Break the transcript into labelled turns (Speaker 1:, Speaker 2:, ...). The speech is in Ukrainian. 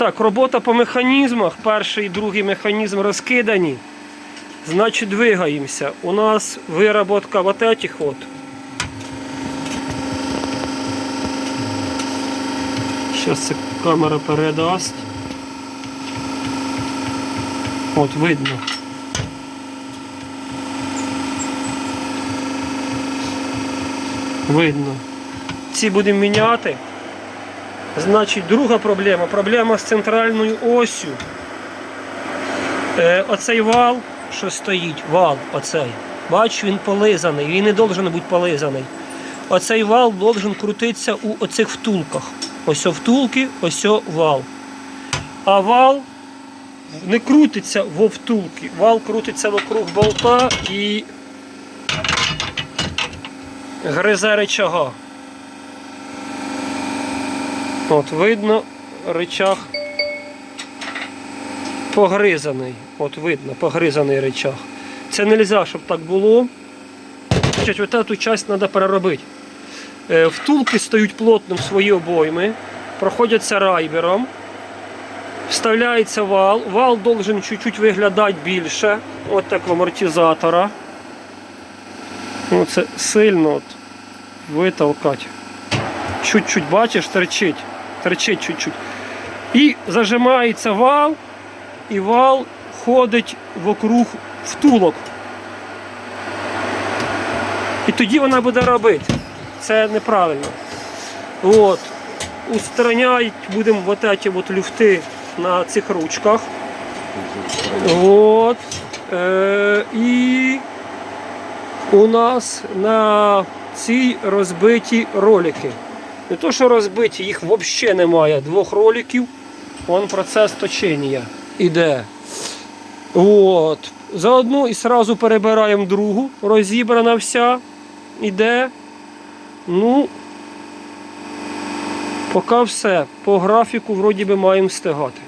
Speaker 1: Так, робота по механізмах. Перший і другий механізм розкидані. Значить, двигаємося. У нас вироботка вот этих от. Зараз це камера передасть. От видно. Видно. Ці будемо міняти. Значить, друга проблема. Проблема з центральною осю. Е, оцей вал, що стоїть, вал оцей. Бач, він полизаний, він не должен бути полизаний. Оцей вал должен крутитися у оцих втулках. Ось втулки, ось вал. А вал не крутиться во втулки. Вал крутиться вокруг болта і гризе рычага. От видно, рычаг погризаний. От видно, погризаний рычаг. Це не можна, щоб так було. Значить, от цю частину треба переробити. Е, Втулки стають плотно в свої обойми, проходяться райбером, вставляється вал. Вал должен чуть-чуть виглядати більше, от як в амортизатора. Оце сильно от витолкати. Чуть-чуть, бачиш, терчить. Терчить чуть-чуть. І зажимається вал, і вал ходить вокруг втулок. І тоді вона буде робити. Це неправильно. От. Устраняють будемо вот эти вот люфти на цих ручках. От. Е, і у нас на цій розбиті ролики. Не то, що розбиті, їх взагалі немає. Двох роликів. Вон процес точення іде. От. Заодно і одразу перебираємо другу, розібрана вся. Іде. Ну, поки все. По графіку вроді би маємо встигати.